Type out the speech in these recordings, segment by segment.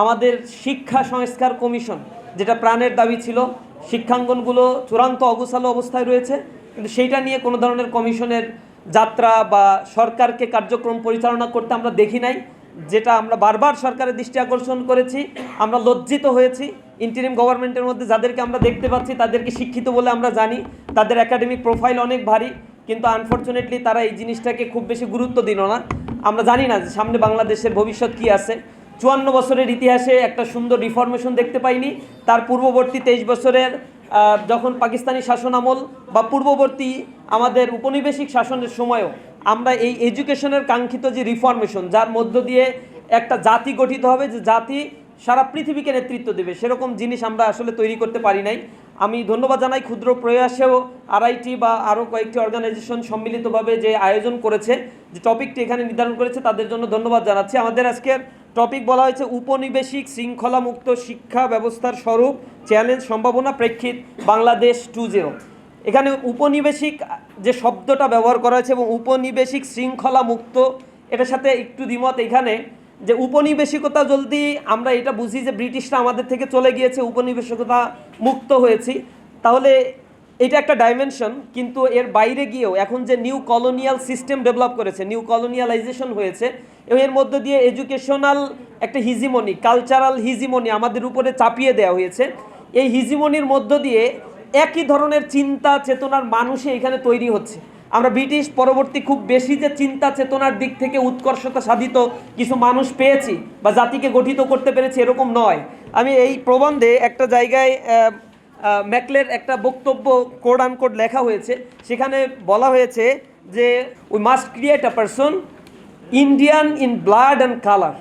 আমাদের শিক্ষা সংস্কার কমিশন, যেটা প্রাণের দাবি ছিল, শিক্ষাঙ্গনগুলো চূড়ান্ত অগুছালো অবস্থায় রয়েছে, কিন্তু সেইটা নিয়ে কোনো ধরনের কমিশনের যাত্রা বা সরকারকে কার্যক্রম পরিচালনা করতে আমরা দেখি নাই। যেটা আমরা বারবার সরকারের দৃষ্টি আকর্ষণ করেছি, আমরা লজ্জিত হয়েছি। ইন্টারিম গভর্নমেন্টের মধ্যে যাদেরকে আমরা দেখতে পাচ্ছি, তাদেরকে শিক্ষিত বলে আমরা জানি। তাদের একাডেমিক প্রোফাইল অনেক ভারী, কিন্তু আনফর্চুনেটলি তারা এই জিনিসটাকে খুব বেশি গুরুত্ব দিল না। আমরা জানি না যে সামনে বাংলাদেশের ভবিষ্যৎ কি আছে। চুয়ান্ন বছরের ইতিহাসে একটা সুন্দর রিফরমেশন দেখতে পাইনি। তার পূর্ববর্তী তেইশ বছরের যখন পাকিস্তানি শাসন আমল বা পূর্ববর্তী আমাদের উপনিবেশিক শাসনের সময়ও আমরা এই এডুকেশনের কাঙ্ক্ষিত যে রিফরমেশন যার মধ্য দিয়ে একটা জাতি গঠিত হবে, যে জাতি সারা পৃথিবীকে নেতৃত্ব দেবে, সেরকম জিনিস আমরা আসলে তৈরি করতে পারি নাই। আমি ধন্যবাদ জানাই ক্ষুদ্র প্রয়াসেও আরআইটি বা আরও কয়েকটি অর্গানাইজেশন সম্মিলিতভাবে যে আয়োজন করেছে, যে টপিকটি এখানে নির্ধারণ করেছে, তাদের জন্য ধন্যবাদ জানাচ্ছি। আমাদের আজকের টপিক বলা হয়েছে উপনিবেশিক শৃঙ্খলামুক্ত শিক্ষা ব্যবস্থার স্বরূপ, চ্যালেঞ্জ সম্ভাবনা প্রেক্ষিত, বাংলাদেশ টু জিরো। এখানে উপনিবেশিক যে শব্দটা ব্যবহার করা হয়েছে এবং উপনিবেশিক শৃঙ্খলা মুক্ত এটার সাথে একটু দ্বিমত এখানে, যে উপনিবেশিকতা জলদি আমরা এটা বুঝি যে ব্রিটিশরা আমাদের থেকে চলে গিয়েছে, উপনিবেশিকতা মুক্ত হয়েছি। তাহলে এটা একটা ডাইমেনশন কিন্তু এর বাইরে গিয়েও এখন যে নিউ কলোনিয়াল সিস্টেম ডেভেলপ করেছে নিউ কলোনিয়ালাইজেশন হয়েছে, এবং এর মধ্য দিয়ে এডুকেশনাল একটা হিজিমনি কালচারাল হিজিমনি আমাদের উপরে চাপিয়ে দেওয়া হয়েছে। এই হিজিমনির মধ্য দিয়ে একই ধরনের চিন্তা, চেতনার মানুষে এখানে তৈরি হচ্ছে। আমরা ব্রিটিশ পরবর্তী খুব বেশি যে চিন্তা, চেতনার দিক থেকে উৎকর্ষতা সাধিত কিছু মানুষ পেয়েছি বা জাতিকে গঠিত করতে পেরেছি এরকম নয়। আমি এই প্রবন্ধে একটা জায়গায় ম্যাকলের একটা বক্তব্য কোড আন কোড লেখা হয়েছে। সেখানে বলা হয়েছে যে we must create a person Indian in blood and colour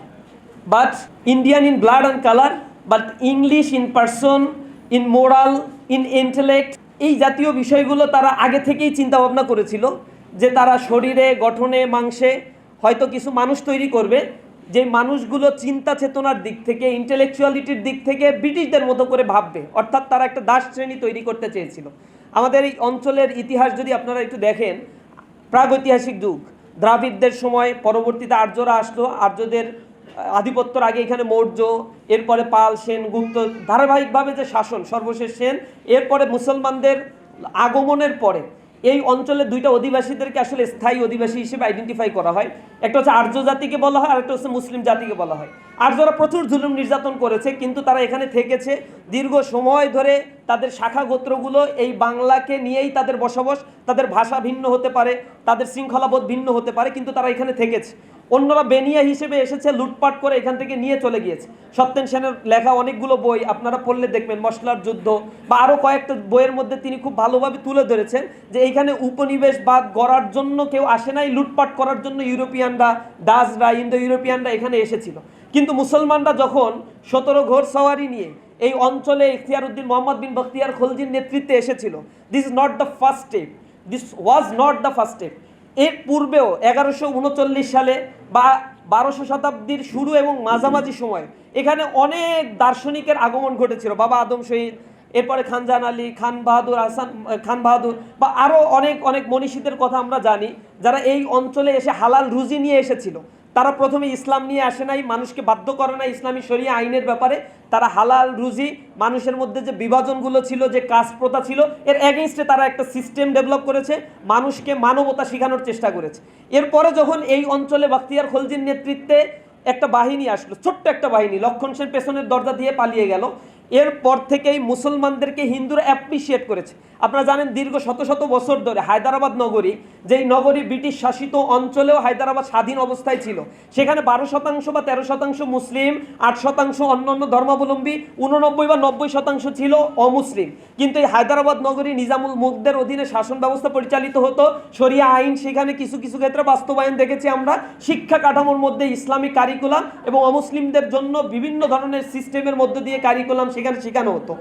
but Indian in blood and colour but English in person, in moral in intellect. এই জাতীয় বিষয়গুলো তারা আগে থেকেই চিন্তা ভাবনা করেছিল যে তারা শরীরে গঠনে মাংসে হয়তো কিছু মানুষ তৈরি করবে। যে মানুষগুলো চিন্তা চেতনার দিক থেকে ইন্টেলেকচুয়ালিটির দিক থেকে ব্রিটিশদের মতো করে ভাববে, অর্থাৎ তারা একটা দাস শ্রেণি তৈরি করতে চেয়েছিল। আমাদের এই অঞ্চলের ইতিহাস যদি আপনারা একটু দেখেন, প্রাগৈতিহাসিক যুগ, দ্রাবিড়দের সময় পরবর্তীতে আর্যরা আসলো, আর্যদের আধিপত্যর আগে এখানে মৌর্য, এরপরে পাল, সেন, গুপ্ত, ধারাবাহিকভাবে যে শাসন, সর্বশেষ সেন, এরপরে মুসলমানদের আগমনের পরে এই অঞ্চলের দুইটা অধিবাসীদেরকে আসলে স্থায়ী অধিবাসী হিসেবে আইডেন্টিফাই করা হয়। একটা হচ্ছে আর্য জাতিকে বলা হয় আর একটা হচ্ছে মুসলিম জাতিকে বলা হয়। আর্যরা প্রচুর জুলুম নির্যাতন করেছে, কিন্তু তারা এখানে থেকেছে। দীর্ঘ সময় ধরে তাদের শাখা গোত্রগুলো এই বাংলাকে নিয়েই তাদের বসবাস, তাদের ভাষা ভিন্ন হতে পারে, তাদের শৃঙ্খলাবোধ ভিন্ন হতে পারে, কিন্তু তারা এখানে থেকেছে। অন্যরা বেনিয়া হিসেবে এসেছে, লুটপাট করে এখান থেকে নিয়ে চলে গিয়েছে। সত্যেন সেনের লেখা অনেকগুলো বই আপনারা পড়লে দেখবেন, মশলার যুদ্ধ বা আরও কয়েকটা বইয়ের মধ্যে তিনি খুব ভালোভাবে তুলে ধরেছেন যে এইখানে উপনিবেশবাদ গড়ার জন্য কেউ আসে নাই, লুটপাট করার জন্য ইউরোপিয়ানরা ডাচরা ইন্দো ইউরোপিয়ানরা এখানে এসেছিল। কিন্তু মুসলমানরা যখন সতেরো ঘোর সওয়ারি নিয়ে এই অঞ্চলে ইখতিয়ার উদ্দিন মোহাম্মদ বিন বখতিয়ার খলজির নেতৃত্বে এসেছিল this is not the first step this was not the first step এর পূর্বেও এগারোশো উনচল্লিশ সালে বা বারোশো শতাব্দীর শুরু এবং মাঝামাঝি সময় এখানে অনেক দার্শনিকের আগমন ঘটেছিল। বাবা আদম শহীদ, এরপরে খানজান আলী, খান বাহাদুর আহসান খান বাহাদুর বা আরও অনেক অনেক মনীষীদের কথা আমরা জানি, যারা এই অঞ্চলে এসে হালাল রুজি নিয়ে এসেছিল। তারা প্রথমে ইসলাম নিয়ে আসে নাই, মানুষকে বাধ্য করে না ইসলামী শরিয়া আইনের ব্যাপারে। তারা হালাল, রুজি, মানুষের মধ্যে যে বিভাজনগুলো ছিল, যে কাস্ট প্রথা ছিল, এর এগেনস্টে তারা একটা সিস্টেম ডেভেলপ করেছে, মানুষকে মানবতা শেখানোর চেষ্টা করেছে। এরপরে যখন এই অঞ্চলে বাখতিয়ার খলজির নেতৃত্বে একটা বাহিনী আসলো, ছোট্ট একটা বাহিনী, লক্ষণ সেন পেছনের দরজা দিয়ে পালিয়ে গেল। এরপর থেকেই মুসলমানদেরকে হিন্দুরা অ্যাপ্রিসিয়েট করেছে। আপনারা জানেন দীর্ঘ শত শত বছর ধরে হায়দ্রাবাদ নগরী, যেই নগরী ব্রিটিশ শাসিত অঞ্চলেও হায়দ্রাবাদ স্বাধীন অবস্থায় ছিল, সেখানে বারো শতাংশ বা তেরো শতাংশ মুসলিম, আট শতাংশ অন্যান্য ধর্মাবলম্বী উননব্বই বা নব্বই শতাংশ ছিল অমুসলিম। কিন্তু এই হায়দ্রাবাদ নগরী নিজামুল মুগদের অধীনে শাসন ব্যবস্থা পরিচালিত হতো। শরিয়া আইন সেখানে কিছু কিছু ক্ষেত্রে বাস্তবায়ন দেখেছি আমরা। শিক্ষা কাঠামোর মধ্যে ইসলামিক কারিকুলাম এবং অমুসলিমদের জন্য বিভিন্ন ধরনের সিস্টেমের মধ্য দিয়ে কারিকুলাম সেখানে শেখানো হতো